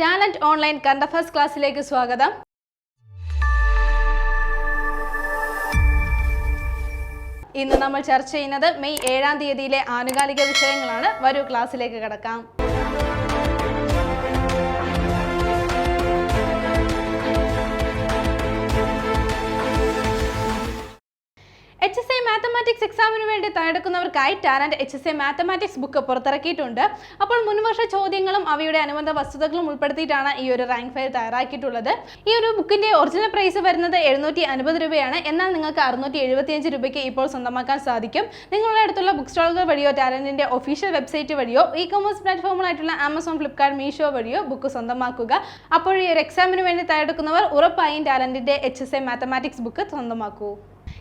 Talent online current affairs ക്ലാസ്സിലേക്ക് സ്വാഗതം. ഇന്ന് നമ്മൾ ചർച്ച ചെയ്യുന്നത് മെയ് ഏഴാം തീയതിയിലെ ആനുകാലിക വിഷയങ്ങളാണ്. വരൂ ക്ലാസ്സിലേക്ക് കടക്കാം. മാത്തമാറ്റിക്സ് എക്സാമിന് വേണ്ടി തയ്യാറെടുക്കുന്നവർക്കായി talent H S A mathematics book പുറത്തിറക്കിയിട്ടുണ്ട്. അപ്പോൾ മുൻവർഷ ചോദ്യങ്ങളും അവയുടെ അനുബന്ധ വസ്തുതകളും ഉൾപ്പെടുത്തിയിട്ടാണ് ഈ ഒരു റാങ്ക് ഫയൽ തയ്യാറാക്കിയിട്ടുള്ളത്. ഈ ഒരു ബുക്കിന്റെ ഒറിജിനൽ പ്രൈസ് വരുന്നത് എഴുന്നൂറ്റി അൻപത് രൂപയാണ്. എന്നാൽ നിങ്ങൾക്ക് അറുന്നൂറ്റി എഴുപത്തിയഞ്ച് രൂപയ്ക്ക് ഇപ്പോൾ സ്വന്തമാക്കാൻ സാധിക്കും. നിങ്ങളുടെ അടുത്തുള്ള ബുക്ക് സ്റ്റോളുകൾ വഴിയോ ടാലന്റിന്റെ ഒഫീഷ്യൽ വെബ്സൈറ്റ് വഴിയോ ഇ കൊമേഴ്സ് പ്ലാറ്റ്ഫോമുകളായിട്ടുള്ള ആമസോൺ ഫ്ലിപ്കാർട്ട് മീഷോ വഴിയോ ബുക്ക് സ്വന്തമാക്കുക. അപ്പോൾ ഈ ഒരു എക്സാമിന് വേണ്ടി തയ്യാറെടുക്കുന്നവർ ഉറപ്പായും ടാലന്റിന്റെ H S A mathematics book സ്വന്തമാക്കൂ.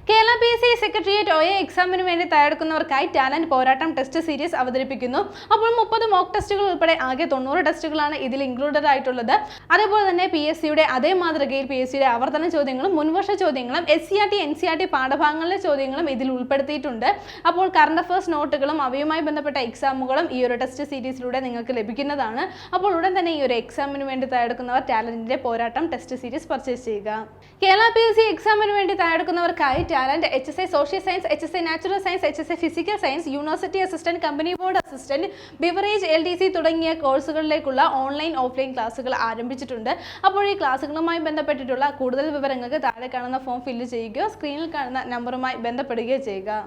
Kerala P S C secretariat O A എക്സാമിന് വേണ്ടി തയ്യാറെടുക്കുന്നവർക്കായി ടാലന്റ് പോരാട്ടം ടെസ്റ്റ് സീരീസ് അവതരിപ്പിക്കുന്നു. അപ്പോൾ മുപ്പത് മോക്ക് ടെസ്റ്റുകൾ ഉൾപ്പെടെ ആകെ തൊണ്ണൂറ് ടെസ്റ്റുകളാണ് ഇതിൽ ഇൻക്ലൂഡഡ് ആയിട്ടുള്ളത്. അതേപോലെ തന്നെ പി എസ് സിയുടെ അതേ മാതൃകയിൽ പി എസ് സിയുടെ ആവർത്തന ചോദ്യങ്ങളും മുൻവർഷ ചോദ്യങ്ങളും S C R T N C R T പാഠഭാഗങ്ങളിലെ ചോദ്യങ്ങളും ഇതിൽ ഉൾപ്പെടുത്തിയിട്ടുണ്ട്. അപ്പോൾ കറണ്ട് അഫയേഴ്സ് നോട്ടുകളും അവയുമായി ബന്ധപ്പെട്ട എക്സാമുകളും ഈ ഒരു ടെസ്റ്റ് സീരീസിലൂടെ നിങ്ങൾക്ക് ലഭിക്കുന്നതാണ്. അപ്പോൾ ഉടൻ തന്നെ ഈ ഒരു എക്സാമിന് വേണ്ടി തയ്യാറെടുക്കുന്നവർ ടാലന്റിന്റെ പോരാട്ടം ടെസ്റ്റ് സീരീസ് പർച്ചേസ് ചെയ്യുക. കേരള പി എസ് സി എക്സാമിന് വേണ്ടി തയ്യാറെടുക്കുന്നവർക്കായി talent H S I social science H S I natural science H S I physical science university assistant company board assistant beverage L D C തുടങ്ങിയ കോഴ്സുകളിലേക്കുള്ള online offline ക്ലാസ്സുകൾ ആരംഭിച്ചിട്ടുണ്ട്. അപ്പോൾ ഈ ക്ലാസ്സുകളുമായി ബന്ധപ്പെട്ടിട്ടുള്ള കൂടുതൽ വിവരങ്ങൾക്ക് താഴെ കാണുന്ന ഫോം ഫില്ല് ചെയ്യുകയോ സ്ക്രീനിൽ കാണുന്ന നമ്പറുമായി ബന്ധപ്പെടുകയോ ചെയ്യുക.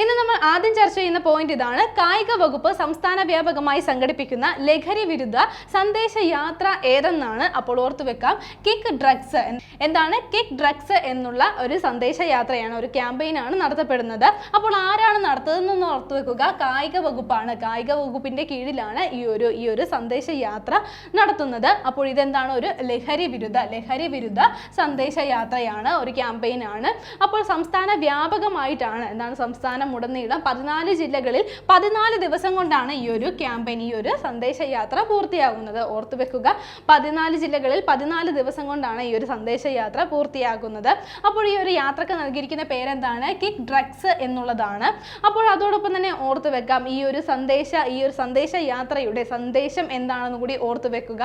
ഇന്ന് നമ്മൾ ആദ്യം ചർച്ച ചെയ്യുന്ന പോയിന്റ് ഇതാണ് കായിക വകുപ്പ് സംസ്ഥാന വ്യാപകമായി സംഘടിപ്പിക്കുന്ന ലഹരി വിരുദ്ധ സന്ദേശ യാത്ര ഏതെന്നാണ് അപ്പോൾ ഓർത്തു വെക്കാം. കിക്ക് ഡ്രഗ്സ് എന്താണ് കിക്ക് ഡ്രഗ്സ് എന്നുള്ള ഒരു സന്ദേശ യാത്രയാണ് ഒരു ക്യാമ്പയിനാണ് നടത്തപ്പെടുന്നത്. അപ്പോൾ ആരാണ് നടത്തുന്നതെന്ന് ഓർത്തു വെക്കുക. കായിക വകുപ്പാണ് കായിക വകുപ്പിന്റെ കീഴിലാണ് ഈ ഒരു ഈ ഒരു സന്ദേശ യാത്ര നടത്തുന്നത്. അപ്പോൾ ഇതെന്താണ് ഒരു ലഹരി വിരുദ്ധ ലഹരി വിരുദ്ധ സന്ദേശ യാത്രയാണ് ഒരു ക്യാമ്പയിനാണ് അപ്പോൾ സംസ്ഥാന വ്യാപകമായിട്ടാണ് എന്താണ് സംസ്ഥാനം ഉടനീളം പതിനാല് ജില്ലകളിൽ പതിനാല് ദിവസം കൊണ്ടാണ് ഈ ഒരു ക്യാമ്പയിൻ ഈ ഒരു സന്ദേശയാത്ര പൂർത്തിയാകുന്നത്. ഓർത്തു വെക്കുക പതിനാല് ജില്ലകളിൽ പതിനാല് ദിവസം കൊണ്ടാണ് ഈ ഒരു സന്ദേശയാത്ര പൂർത്തിയാകുന്നത്. അപ്പോൾ ഈ ഒരു യാത്രയ്ക്ക് നൽകിയിരിക്കുന്ന പേരെന്താണ്? കിക്ക് ഡ്രഗ്സ് എന്നുള്ളതാണ്. അപ്പോൾ അതോടൊപ്പം തന്നെ ഓർത്തു വെക്കാം ഈ ഒരു സന്ദേശ ഈ ഒരു സന്ദേശ യാത്രയുടെ സന്ദേശം എന്താണെന്ന് കൂടി ഓർത്തു വെക്കുക.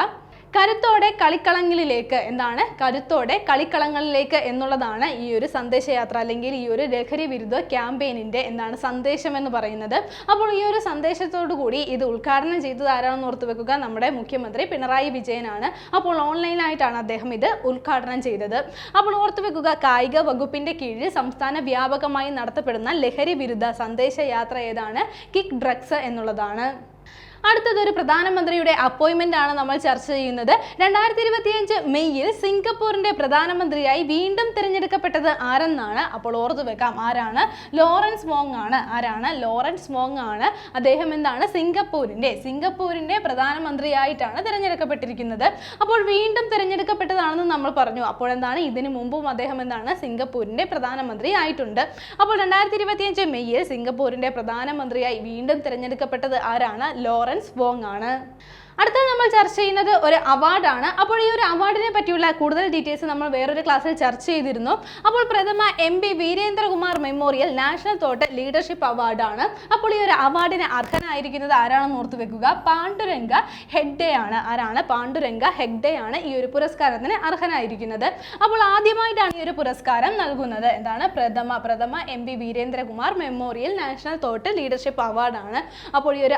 കരുത്തോടെ കളിക്കളങ്ങളിലേക്ക് എന്താണ്? കരുത്തോടെ കളിക്കളങ്ങളിലേക്ക് എന്നുള്ളതാണ് ഈ ഒരു സന്ദേശയാത്ര അല്ലെങ്കിൽ ഈ ഒരു ലഹരി വിരുദ്ധ ക്യാമ്പയിനിന്റെ എന്താണ് സന്ദേശം എന്ന് പറയുന്നത്. അപ്പോൾ ഈ ഒരു സന്ദേശത്തോടു കൂടി ഇത് ഉദ്ഘാടനം ചെയ്തത് ആരാണെന്ന് ഓർത്തു വെക്കുക. നമ്മുടെ മുഖ്യമന്ത്രി പിണറായി വിജയനാണ്. അപ്പോൾ ഓൺലൈനായിട്ടാണ് അദ്ദേഹം ഇത് ഉദ്ഘാടനം ചെയ്തത്. അപ്പോൾ ഓർത്തു വെക്കുക കായിക വകുപ്പിന്റെ കീഴിൽ സംസ്ഥാന വ്യാപകമായി നടത്തപ്പെടുന്ന ലഹരി വിരുദ്ധ സന്ദേശയാത്ര ഏതാണ്? കിക്ക് ഡ്രഗ്സ് എന്നുള്ളതാണ്. അടുത്തത് ഒരു പ്രധാനമന്ത്രിയുടെ അപ്പോയിൻമെന്റ് ആണ് നമ്മൾ ചർച്ച ചെയ്യുന്നത്. രണ്ടായിരത്തി ഇരുപത്തിയഞ്ച് മെയ്യിൽ സിംഗപ്പൂരിന്റെ പ്രധാനമന്ത്രിയായി വീണ്ടും തിരഞ്ഞെടുക്കപ്പെട്ടത് ആരെന്നാണ്? അപ്പോൾ ഓർത്തു വെക്കാം ആരാണ്? ലോറൻസ് മോങ് ആണ്. ആരാണ്? ലോറൻസ് മോങ് ആണ്. അദ്ദേഹം എന്താണ്? സിംഗപ്പൂരിന്റെ സിംഗപ്പൂരിന്റെ പ്രധാനമന്ത്രിയായിട്ടാണ് തിരഞ്ഞെടുക്കപ്പെട്ടിരിക്കുന്നത്. അപ്പോൾ വീണ്ടും തിരഞ്ഞെടുക്കപ്പെട്ടതാണെന്ന് നമ്മൾ പറഞ്ഞു. അപ്പോൾ എന്താണ്? ഇതിനു മുമ്പും അദ്ദേഹം എന്താണ്? സിംഗപ്പൂരിന്റെ പ്രധാനമന്ത്രി ആയിട്ടുണ്ട്. അപ്പോൾ രണ്ടായിരത്തി ഇരുപത്തിയഞ്ച് മെയ്യിൽ സിംഗപ്പൂരിന്റെ പ്രധാനമന്ത്രിയായി വീണ്ടും തിരഞ്ഞെടുക്കപ്പെട്ടത് ആരാണ്? ലോറൻസ് വോങ് ആണ്. അടുത്തത് നമ്മൾ ചർച്ച ചെയ്യുന്നത് ഒരു അവാർഡാണ് അപ്പോൾ ഈ ഒരു അവാർഡിനെ പറ്റിയുള്ള കൂടുതൽ ഡീറ്റെയിൽസ് നമ്മൾ വേറൊരു ക്ലാസ്സിൽ ചർച്ച ചെയ്തിരുന്നു. അപ്പോൾ പ്രഥമ M P Veerendrakumar memorial national thought leadership അവാർഡാണ് അപ്പോൾ ഈ ഒരു അവാർഡിന് അർഹനായിരിക്കുന്നത് ആരാണെന്ന് ഓർത്ത് വെക്കുക? പാണ്ഡുരംഗ ഹെഗ്ഡെ ആണ്. ആരാണ്? പാണ്ഡുരംഗ ഹെഗ്ഡെ ആണ് ഈ ഒരു പുരസ്കാരത്തിന് അർഹനായിരിക്കുന്നത്. അപ്പോൾ ആദ്യമായിട്ടാണ് ഈ ഒരു പുരസ്കാരം നൽകുന്നത്. എന്താണ്? പ്രഥമ പ്രഥമ M P Veerendrakumar memorial national thought leadership അവാർഡാണ് അപ്പോൾ ഈ ഒരു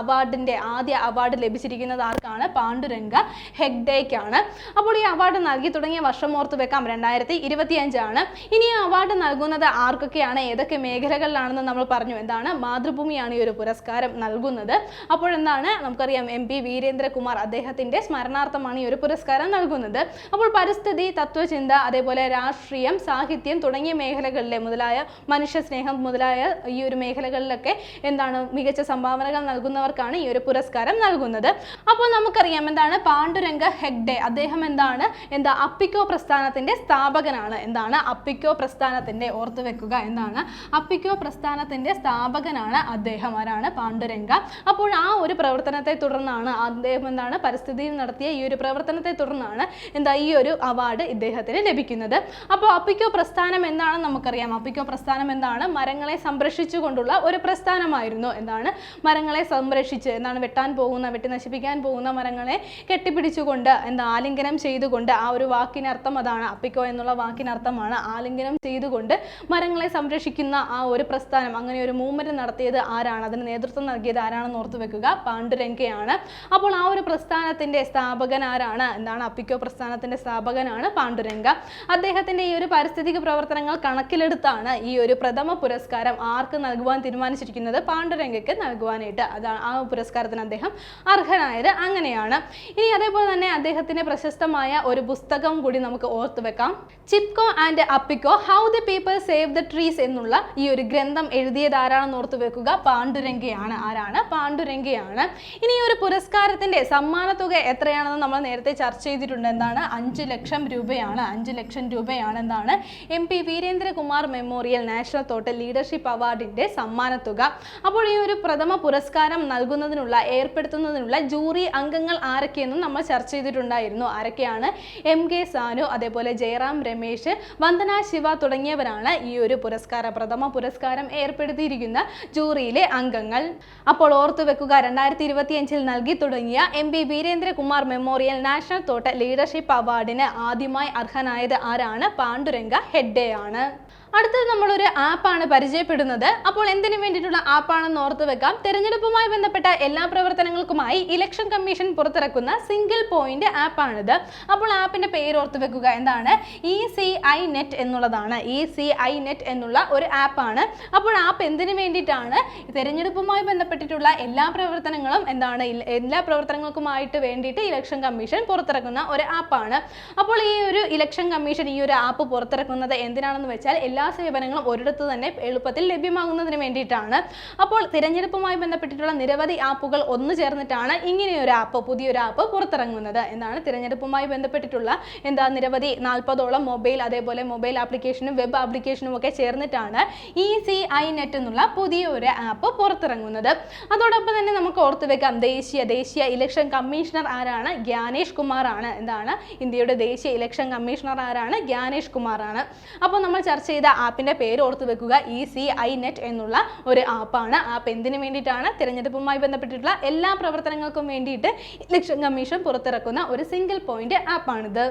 അവാർഡിന്റെ ആദ്യ അവാർഡ് ലഭിച്ചിരിക്കുന്നത് ആർക്കാണ്? പാണ്ഡുരംഗ ഹെഗ്ഡേക്കാണ്. അപ്പോൾ ഈ അവാർഡ് നൽകി തുടങ്ങിയ വർഷം ഓർത്ത് വെക്കാം. രണ്ടായിരത്തി ഇരുപത്തിയഞ്ചാണ്. ഇനി ഈ അവാർഡ് നൽകുന്നത് ആർക്കൊക്കെയാണ്? ഏതൊക്കെ മേഖലകളിലാണെന്ന് നമ്മൾ പറഞ്ഞു. എന്താണ്? മാതൃഭൂമിയാണ് ഈ ഒരു പുരസ്കാരം നൽകുന്നത്. അപ്പോഴെന്താണ് നമുക്കറിയാം എം പി വീരേന്ദ്രകുമാർ അദ്ദേഹത്തിന്റെ സ്മരണാർത്ഥമാണ് ഈ ഒരു പുരസ്കാരം നൽകുന്നത്. അപ്പോൾ പരിസ്ഥിതി തത്വചിന്ത അതേപോലെ രാഷ്ട്രീയം സാഹിത്യം തുടങ്ങിയ മേഖലകളിലെ മുതലായ മനുഷ്യ സ്നേഹം മുതലായ ഈ ഒരു മേഖലകളിലൊക്കെ എന്താണ്? മികച്ച സംഭാവനകൾ നൽകുന്നവർക്കാണ് ഈ ഒരു പുരസ്കാരം നൽകുന്നത്. അപ്പോൾ നമുക്കറിയാം എന്താണ് പാണ്ഡുരംഗ ഹെഗ്ഡെ. അദ്ദേഹം എന്താണ്? എന്താ അപ്പിക്കോ പ്രസ്ഥാനത്തിന്റെ സ്ഥാപകനാണ്. എന്താണ്? അപ്പിക്കോ പ്രസ്ഥാനത്തിന്റെ ഓർത്തു വെക്കുക എന്താണ്? അപ്പിക്കോ പ്രസ്ഥാനത്തിന്റെ സ്ഥാപകനാണ് അദ്ദേഹം. ആരാണ്? പാണ്ഡുരംഗ. അപ്പോൾ ആ ഒരു പ്രവർത്തനത്തെ തുടർന്നാണ് അദ്ദേഹം എന്താണ്? പരിസ്ഥിതിയിൽ നടത്തിയ ഈ ഒരു പ്രവർത്തനത്തെ തുടർന്നാണ് എന്താ ഈ ഒരു അവാർഡ് ഇദ്ദേഹത്തിന് ലഭിക്കുന്നത്. അപ്പോൾ അപ്പിക്കോ പ്രസ്ഥാനം എന്താണെന്ന് നമുക്കറിയാം. അപ്പിക്കോ പ്രസ്ഥാനം എന്താണ്? മരങ്ങളെ സംരക്ഷിച്ചുകൊണ്ടുള്ള ഒരു പ്രസ്ഥാനമായിരുന്നു. എന്താണ്? മരങ്ങളെ സംരക്ഷിച്ച് എന്താണ് വെട്ടാൻ പോകുന്ന വെട്ടി നശിപ്പിക്കാൻ പോകുന്ന മരങ്ങളെ കെട്ടിപ്പിടിച്ചുകൊണ്ട് എന്താ ആലിംഗനം ചെയ്തുകൊണ്ട് ആ ഒരു വാക്കിനർത്ഥം അതാണ് അപ്പിക്കോ എന്നുള്ള വാക്കിനർത്ഥമാണ് ആലിംഗനം ചെയ്തുകൊണ്ട് മരങ്ങളെ സംരക്ഷിക്കുന്ന ആ ഒരു പ്രസ്ഥാനം. അങ്ങനെ ഒരു മൂവ്മെന്റ് നടത്തിയത് ആരാണ്? അതിന് നേതൃത്വം നൽകിയത് ആരാണെന്ന് ഓർത്തു വെക്കുക. പാണ്ഡുരംഗയാണ്. അപ്പോൾ ആ ഒരു പ്രസ്ഥാനത്തിന്റെ സ്ഥാപകൻ ആരാണ്? എന്താണ് അപ്പിക്കോ പ്രസ്ഥാനത്തിന്റെ സ്ഥാപകനാണ് പാണ്ഡുരംഗ. അദ്ദേഹത്തിന്റെ ഈ ഒരു പാരിസ്ഥിതിക പ്രവർത്തനങ്ങൾ കണക്കിലെടുത്താണ് ഈ ഒരു പ്രഥമ പുരസ്കാരം ആർക്ക് നൽകുവാൻ തീരുമാനിച്ചിരിക്കുന്നത്? പാണ്ഡുരംഗയ്ക്ക് നൽകുവാനായിട്ട് അതാണ് ആ പുരസ്കാരത്തിന് അദ്ദേഹം അർഹനായത് അങ്ങനെയാണ്. ഇനി അതേപോലെ തന്നെ അദ്ദേഹത്തിന്റെ പ്രശസ്തമായ ഒരു പുസ്തകം കൂടി നമുക്ക് ഓർത്തു വെക്കാം. Chipko and Appiko how the people save the trees എന്നുള്ള ഈ ഒരു ഗ്രന്ഥം എഴുതിയത് ആരാണെന്ന് ഓർത്തു വെക്കുക? പാണ്ഡുരംഗയാണ്. ആരാണ്? പാണ്ഡുരംഗയാണ്. ഇനി ഈ ഒരു പുരസ്കാരത്തിന്റെ സമ്മാന തുക എത്രയാണെന്ന് നമ്മൾ നേരത്തെ ചർച്ച ചെയ്തിട്ടുണ്ട്. എന്താണ്? അഞ്ച് ലക്ഷം രൂപയാണ്. അഞ്ച് ലക്ഷം രൂപയാണ് എന്താണ്? M P Veerendrakumar memorial national thought leadership അവാർഡിന്റെ സമ്മാനത്തുക. അപ്പോൾ ഈ ഒരു പ്രഥമ പുരസ്കാരം നൽകുന്നതിനുള്ള ഏർപ്പെടുത്തുന്നതിനുള്ള ജൂറി അംഗങ്ങൾ ആരൊക്കെയെന്നും നമ്മൾ ചർച്ച ചെയ്തിട്ടുണ്ടായിരുന്നു. ആരൊക്കെയാണ്? എം കെ സാനു അതേപോലെ ജയറാം രമേശ് വന്ദന ശിവ തുടങ്ങിയവരാണ് ഈ ഒരു പുരസ്കാര പ്രഥമ പുരസ്കാരം ഏർപ്പെടുത്തിയിരിക്കുന്ന ജൂറിയിലെ അംഗങ്ങൾ. അപ്പോൾ ഓർത്തു വെക്കുക രണ്ടായിരത്തി ഇരുപത്തിയഞ്ചിൽ നൽകി തുടങ്ങിയ M P Veerendrakumar memorial national thought leadership അവാർഡിന് ആദ്യമായി അർഹനായത് ആരാണ്? പാണ്ഡുരംഗ ഹെഡ്ഡെയാണ്. അടുത്തത് നമ്മളൊരു ആപ്പാണ് പരിചയപ്പെടുന്നത്. അപ്പോൾ എന്തിനു വേണ്ടിയിട്ടുള്ള ആപ്പാണെന്ന് ഓർത്ത് വെക്കാം. തെരഞ്ഞെടുപ്പുമായി ബന്ധപ്പെട്ട എല്ലാ പ്രവർത്തനങ്ങൾക്കുമായി ഇലക്ഷൻ കമ്മീഷൻ പുറത്തിറക്കുന്ന സിംഗിൾ പോയിന്റ് ആപ്പാണിത്. അപ്പോൾ ആപ്പിന്റെ പേര് ഓർത്ത് വെക്കുക. എന്താണ്? ഇ സി ഐ നെറ്റ് എന്നുള്ളതാണ്. ഇ സി ഐ നെറ്റ് എന്നുള്ള ഒരു ആപ്പാണ്. അപ്പോൾ ആപ്പ് എന്തിനു വേണ്ടിയിട്ടാണ്? തെരഞ്ഞെടുപ്പുമായി ബന്ധപ്പെട്ടിട്ടുള്ള എല്ലാ പ്രവർത്തനങ്ങളും എന്താണ്? എല്ലാ പ്രവർത്തനങ്ങൾക്കുമായിട്ട് വേണ്ടിയിട്ട് ഇലക്ഷൻ കമ്മീഷൻ പുറത്തിറക്കുന്ന ഒരു ആപ്പാണ്. അപ്പോൾ ഈ ഒരു ഇലക്ഷൻ കമ്മീഷൻ ഈ ഒരു ആപ്പ് പുറത്തിറക്കുന്നത് എന്തിനാണെന്ന് വെച്ചാൽ സേവനങ്ങളും ഒരിടത്ത് തന്നെ എളുപ്പത്തിൽ ലഭ്യമാകുന്നതിന് വേണ്ടിയിട്ടാണ്. അപ്പോൾ തിരഞ്ഞെടുപ്പുമായി ബന്ധപ്പെട്ടിട്ടുള്ള നിരവധി ആപ്പുകൾ ഒന്നു ചേർന്നിട്ടാണ് ഇങ്ങനെയൊരു ആപ്പ് പുതിയൊരു ആപ്പ് പുറത്തിറങ്ങുന്നത് എന്നാണ് തിരഞ്ഞെടുപ്പുമായി ബന്ധപ്പെട്ടിട്ടുള്ള എന്താ നിരവധി നാൽപ്പതോളം മൊബൈൽ അതേപോലെ മൊബൈൽ ആപ്ലിക്കേഷനും വെബ് ആപ്ലിക്കേഷനും ഒക്കെ ചേർന്നിട്ടാണ് ഇ സി ഐ നെറ്റ് എന്നുള്ള പുതിയ ഒരു ആപ്പ് പുറത്തിറങ്ങുന്നത്. അതോടൊപ്പം തന്നെ നമുക്ക് ഓർത്തു വെക്കാം ദേശീയ ദേശീയ ഇലക്ഷൻ കമ്മീഷണർ ആരാണ്? ഗ്യാനേഷ് കുമാർ ആണ് എന്താണ്? ഇന്ത്യയുടെ ദേശീയ ഇലക്ഷൻ കമ്മീഷണർ ആരാണ്? ഗ്യാനേഷ് കുമാർ ആണ് അപ്പോൾ നമ്മൾ ചർച്ച ചെയ്ത ആപ്പിന്റെ പേര് ഓർത്ത് വെക്കുക ഇ സി ഐ നെറ്റ് എന്നുള്ള ഒരു ആപ്പാണ്. ആപ്പ് എന്തിനു വേണ്ടിയിട്ടാണ്? തിരഞ്ഞെടുപ്പുമായി ബന്ധപ്പെട്ടിട്ടുള്ള എല്ലാ പ്രവർത്തനങ്ങൾക്കും വേണ്ടിയിട്ട് ഇലക്ഷൻ കമ്മീഷൻ പുറത്തിറക്കുന്ന ഒരു സിംഗിൾ പോയിന്റ് ആപ്പാണിത്.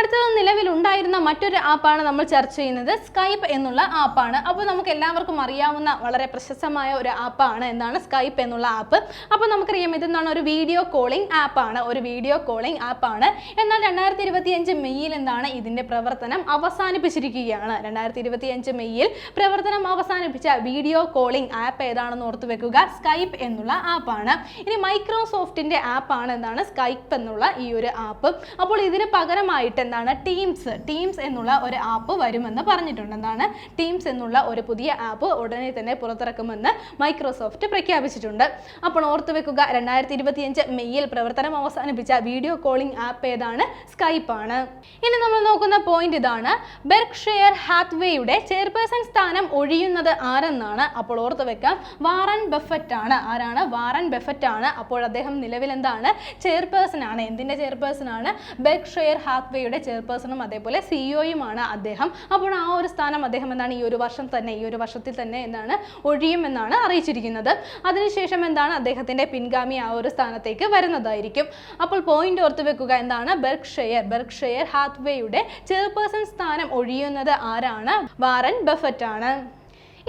അടുത്തത് നിലവിലുണ്ടായിരുന്ന മറ്റൊരു ആപ്പാണ് നമ്മൾ ചർച്ച ചെയ്യുന്നത് സ്കൈപ്പ് എന്നുള്ള ആപ്പാണ്. അപ്പോൾ നമുക്ക് എല്ലാവർക്കും അറിയാവുന്ന വളരെ പ്രശസ്തമായ ഒരു ആപ്പാണ് എന്താണ് സ്കൈപ്പ് എന്നുള്ള ആപ്പ്. അപ്പോൾ നമുക്കറിയാം ഇത് എന്താണ് ഒരു വീഡിയോ കോളിംഗ് ആപ്പാണ് ഒരു വീഡിയോ കോളിംഗ് ആപ്പാണ് എന്നാൽ രണ്ടായിരത്തി ഇരുപത്തി അഞ്ച് മെയ്യിൽ എന്താണ് ഇതിന്റെ പ്രവർത്തനം അവസാനിപ്പിച്ചിരിക്കുകയാണ്. രണ്ടായിരത്തി ഇരുപത്തി അഞ്ച് മെയ്യിൽ പ്രവർത്തനം അവസാനിപ്പിച്ച വീഡിയോ കോളിംഗ് ആപ്പ് ഏതാണെന്ന് ഓർത്ത് വെക്കുക. സ്കൈപ്പ് എന്നുള്ള ആപ്പാണ് ഇനി മൈക്രോസോഫ്റ്റിന്റെ ആപ്പാണ് എന്താണ് സ്കൈപ്പ് എന്നുള്ള ഈ ഒരു ആപ്പ് അപ്പോൾ ഇതിന് പകരമായിട്ട് എന്താണ്? ടീംസ് ടീംസ് എന്നുള്ള ഒരു ആപ്പ് വരുമെന്ന് പറഞ്ഞിട്ടുണ്ട്. എന്താണ്? ടീംസ് എന്നുള്ള ഒരു പുതിയ ആപ്പ് ഉടനെ തന്നെ പുറത്തിറക്കുമെന്ന് മൈക്രോസോഫ്റ്റ് പ്രഖ്യാപിച്ചിട്ടുണ്ട്. അപ്പോൾ ഓർത്ത് വെക്കുക രണ്ടായിരത്തി ഇരുപത്തിയഞ്ച് മെയ്യിൽ പ്രവർത്തനം അവസാനിപ്പിച്ച വീഡിയോ കോളിംഗ് ആപ്പ് ഏതാണ്? സ്കൈപ്പ് ആണ്. ഇനി നമ്മൾ നോക്കുന്ന പോയിന്റ് ഇതാണ്. ബെർക്ഷെയർ ഹാത്വേയുടെ ചെയർപേഴ്സൺ സ്ഥാനം ഒഴിയുന്നത് ആരെന്നാണ്? അപ്പോൾ ഓർത്ത് വെക്കാം വാറൻ ബെഫറ്റ് ആണ്. ആരാണ്? വാറൻ ബെഫറ്റ് ആണ്. അപ്പോൾ അദ്ദേഹം നിലവിൽ എന്താണ്? ചെയർപേഴ്സൺ ആണ്. എന്തിന്റെ ചെയർപേഴ്സൺ ആണ്? ബെർക്ഷെയർ ഹാത്വേയുടെ ചെയർപേഴ്സണും അതേപോലെ സിഇഒയുമാണ് അദ്ദേഹം. അപ്പോൾ ആ ഒരു സ്ഥാനം അദ്ദേഹം എന്താണ്? ഈ ഒരു വർഷം തന്നെ ഈ ഒരു വർഷത്തിൽ തന്നെ എന്താണ്? ഒഴിയുമെന്നാണ് അറിയിച്ചിരിക്കുന്നത്. അതിനുശേഷം എന്താണ്? അദ്ദേഹത്തിന്റെ പിൻഗാമി ആ ഒരു സ്ഥാനത്തേക്ക് വരുന്നതായിരിക്കും. അപ്പോൾ പോയിന്റ് ഓർത്ത് വെക്കുക എന്താണ്? ബെർക്ക്ഷെയർ ബെർക്ക്ഷെയർ ഹാത്വേയുടെ ചെയർപേഴ്സൺ സ്ഥാനം ഒഴിയുന്നത് ആരാണ്? വാറൻ ബഫറ്റ് ആണ്.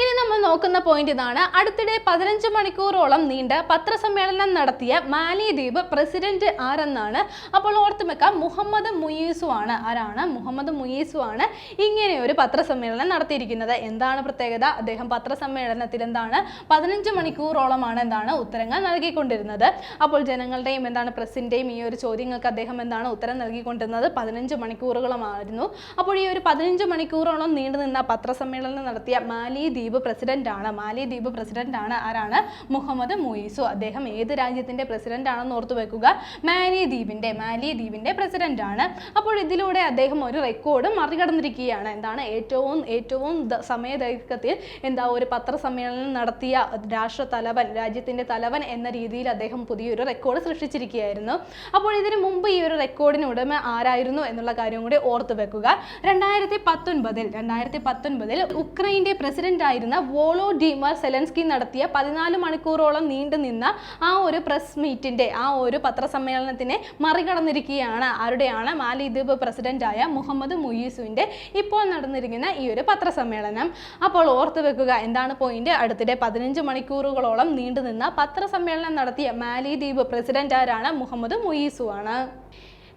ഇനി നമ്മൾ നോക്കുന്ന പോയിന്റ് ഇതാണ്. അടുത്തിടെ പതിനഞ്ച് മണിക്കൂറോളം നീണ്ട പത്രസമ്മേളനം നടത്തിയ മാലിദ്വീപ് പ്രസിഡന്റ് ആരെന്നാണ്? അപ്പോൾ ഓർത്തു വെക്കാം മുഹമ്മദ് മുയീസു ആണ്. ആരാണ്? മുഹമ്മദ് മുയീസു ആണ് ഇങ്ങനെ ഒരു പത്രസമ്മേളനം നടത്തിയിരിക്കുന്നത്. എന്താണ് പ്രത്യേകത? അദ്ദേഹം പത്രസമ്മേളനത്തിൽ എന്താണ്? പതിനഞ്ച് മണിക്കൂറോളമാണ് എന്താണ് ഉത്തരങ്ങൾ നൽകിക്കൊണ്ടിരുന്നത്. അപ്പോൾ ജനങ്ങളുടെയും എന്താണ് പ്രസിന്റെയും ഈ ഒരു ചോദ്യങ്ങൾക്ക് അദ്ദേഹം എന്താണ് ഉത്തരം നൽകിക്കൊണ്ടിരുന്നത്? പതിനഞ്ച് മണിക്കൂറുകളുമായിരുന്നു. അപ്പോൾ ഈ ഒരു പതിനഞ്ച് മണിക്കൂറോളം നീണ്ടുനിന്ന പത്രസമ്മേളനം നടത്തിയ മാലി ദ്വീപ് പ്രസിഡന്റ് ആണ് മാലി ദ്വീപ് പ്രസിഡന്റ് ആണ് ആരാണ്? മുഹമ്മദ് മുയിസു. അദ്ദേഹം ഏത് രാജ്യത്തിന്റെ പ്രസിഡന്റ് ആണെന്ന് ഓർത്തു വെക്കുക. മാലി ദ്വീപിന്റെ മാലി ദ്വീപിന്റെ പ്രസിഡന്റ് ആണ് അപ്പോൾ ഇതിലൂടെ അദ്ദേഹം ഒരു റെക്കോർഡ് മറികടന്നിരിക്കുകയാണ്. എന്താണ്? ഏറ്റവും ഏറ്റവും സമയദൈർഘ്യത്തിൽ എന്താ ഒരു പത്രസമ്മേളനം നടത്തിയ രാഷ്ട്ര തലവൻ രാജ്യത്തിന്റെ തലവൻ എന്ന രീതിയിൽ അദ്ദേഹം പുതിയൊരു റെക്കോർഡ് സൃഷ്ടിച്ചിരിക്കുകയായിരുന്നു. അപ്പോൾ ഇതിനു മുമ്പ് ഈ ഒരു റെക്കോർഡിന് ഉടമ ആരായിരുന്നു എന്നുള്ള കാര്യം കൂടി ഓർത്തു വെക്കുക. രണ്ടായിരത്തി പത്തൊൻപതിൽ രണ്ടായിരത്തി പത്തൊൻപതിൽ ഉക്രൈന്റെ പ്രസിഡന്റ് ആയിരുന്ന വോളോഡിമർ സെലൻസ്കി നടത്തിയ പതിനാല് മണിക്കൂറോളം നീണ്ടു നിന്ന ആ ഒരു പ്രസ് മീറ്റിന്റെ ആ ഒരു പത്രസമ്മേളനത്തിനെ മറികടന്നിരിക്കുകയാണ് ആരുടെയാണ് മാലിദ്വീപ് പ്രസിഡന്റായ മുഹമ്മദ് മുയീസുവിന്റെ ഇപ്പോൾ നടന്നിരിക്കുന്ന ഈ ഒരു പത്രസമ്മേളനം. അപ്പോൾ ഓർത്തു വെക്കുക എന്താണ് പോയിന്റ് അടുത്തിടെ പതിനഞ്ച് മണിക്കൂറുകളോളം നീണ്ടുനിന്ന പത്രസമ്മേളനം നടത്തിയ മാലിദ്വീപ് പ്രസിഡന്റ് ആരാണ് മുഹമ്മദ് മുയീസു ആണ്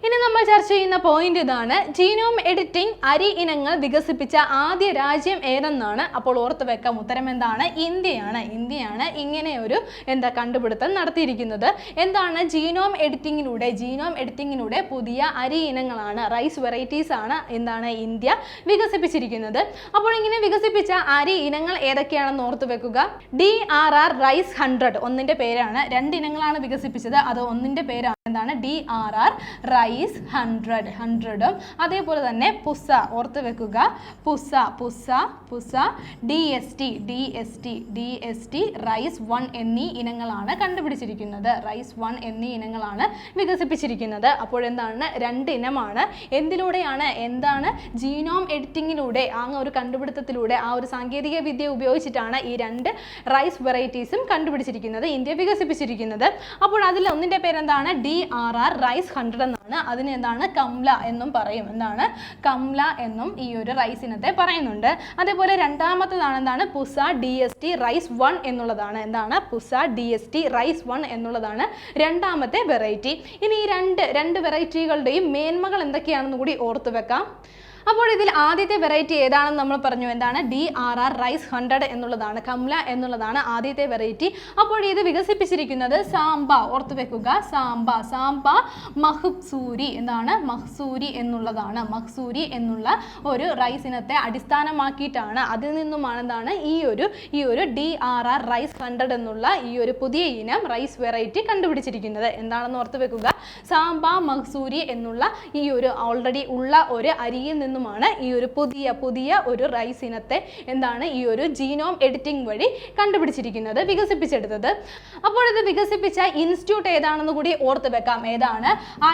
ഇനി നമ്മൾ ചർച്ച ചെയ്യുന്ന പോയിന്റ് ഇതാണ്. ജീനോം എഡിറ്റിംഗ് അരി ഇനങ്ങൾ വികസിപ്പിച്ച ആദ്യ രാജ്യം ഏതെന്നാണ്? അപ്പോൾ ഓർത്ത് വെക്കാം ഉത്തരം എന്താണ്? ഇന്ത്യയാണ്. ഇന്ത്യയാണ് ഇങ്ങനെ ഒരു എന്താ കണ്ടുപിടുത്തം നടത്തിയിരിക്കുന്നത്. എന്താണ് ജീനോം എഡിറ്റിങ്ങിലൂടെ ജീനോം എഡിറ്റിങ്ങിലൂടെ പുതിയ അരി ഇനങ്ങളാണ് റൈസ് വെറൈറ്റീസ് ആണ് എന്താണ് ഇന്ത്യ വികസിപ്പിച്ചിരിക്കുന്നത്. അപ്പോൾ ഇങ്ങനെ വികസിപ്പിച്ച അരി ഇനങ്ങൾ ഏതൊക്കെയാണെന്ന് ഓർത്ത് വെക്കുക. D R R rice hundred ഒന്നിന്റെ പേരാണ്. രണ്ട് ഇനങ്ങളാണ് വികസിപ്പിച്ചത്. അത് ഒന്നിന്റെ പേരാണ്. എന്താണ്? D R R rice hundred ഹൺഡ്രഡും അതേപോലെ തന്നെ പുസ ഓർത്ത് വെക്കുക. Pusa Pusa Pusa. D S T D S T D S T rice one എന്നീ ഇനങ്ങളാണ് കണ്ടുപിടിച്ചിരിക്കുന്നത്. റൈസ് വൺ എന്നീ ഇനങ്ങളാണ് വികസിപ്പിച്ചിരിക്കുന്നത്. അപ്പോഴെന്താണ്? രണ്ട് ഇനമാണ്. എന്തിലൂടെയാണ്? എന്താണ്? ജീനോം എഡിറ്റിങ്ങിലൂടെ ആ ഒരു കണ്ടുപിടുത്തത്തിലൂടെ ആ ഒരു സാങ്കേതിക വിദ്യ ഉപയോഗിച്ചിട്ടാണ് ഈ രണ്ട് റൈസ് വെറൈറ്റീസും കണ്ടുപിടിച്ചിരിക്കുന്നത് ഇന്ത്യ വികസിപ്പിച്ചിരിക്കുന്നത്. അപ്പോൾ അതിൽ ഒന്നിന്റെ പേരെന്താണ്? D R R rice hundred എന്നാണ്. അതിന് എന്താണ് കംല എന്നും പറയും. എന്താണ്? കംല എന്നും ഈ ഒരു റൈസ് ഇനത്തെ പറയുന്നുണ്ട്. അതേപോലെ രണ്ടാമത്തതാണ് എന്താണ്? Pusa D S T rice one എന്നുള്ളതാണ്. എന്താണ്? Pusa D S T rice one എന്നുള്ളതാണ് രണ്ടാമത്തെ വെറൈറ്റി ഇനി ഈ രണ്ട് രണ്ട് വെറൈറ്റികളുടെയും മേന്മകൾ എന്തൊക്കെയാണെന്ന് കൂടി ഓർത്തു വെക്കാം. അപ്പോൾ ഇതിൽ ആദ്യത്തെ വെറൈറ്റി ഏതാണെന്ന് നമ്മൾ പറഞ്ഞു? എന്താണ്? D R R rice hundred എന്നുള്ളതാണ്. കംല എന്നുള്ളതാണ് ആദ്യത്തെ വെറൈറ്റി അപ്പോൾ ഇത് വികസിപ്പിച്ചിരിക്കുന്നത് സാമ്പ ഓർത്തു വെക്കുക. സാമ്പ സാമ്പ മഹ്സൂരി എന്താണ് മഹ്സൂരി എന്നുള്ളതാണ്. മഹ്സൂരി എന്നുള്ള ഒരു റൈസ് ഇനത്തെ അടിസ്ഥാനമാക്കിയിട്ടാണ്. അതിൽ നിന്നുമാണ് എന്താണ്? ഈ ഒരു ഈ ഒരു D R R rice hundred എന്നുള്ള ഈ ഒരു പുതിയ ഇനം റൈസ് വെറൈറ്റി കണ്ടുപിടിച്ചിരിക്കുന്നത്. എന്താണെന്ന് ഓർത്തു വെക്കുക? സാമ്പ മഹ്സൂരി എന്നുള്ള ഈ ഒരു ഓൾറെഡി ഉള്ള ഒരു അരിയിൽ നിന്നുമാണ് ഈ ഒരു പുതിയ പുതിയ ഒരു റൈസ് ഇനത്തെ എന്താണ് ഈ ഒരു ജീനോം എഡിറ്റിംഗ് വഴി കണ്ടുപിടിച്ചിരിക്കുന്നത് വികസിപ്പിച്ചെടുത്തത്. അപ്പോൾ ഇത് വികസിപ്പിച്ച ഇൻസ്റ്റിറ്റ്യൂട്ട് ഏതാണെന്ന് കൂടി ഓർത്ത് വെക്കാം. ഏതാണ്?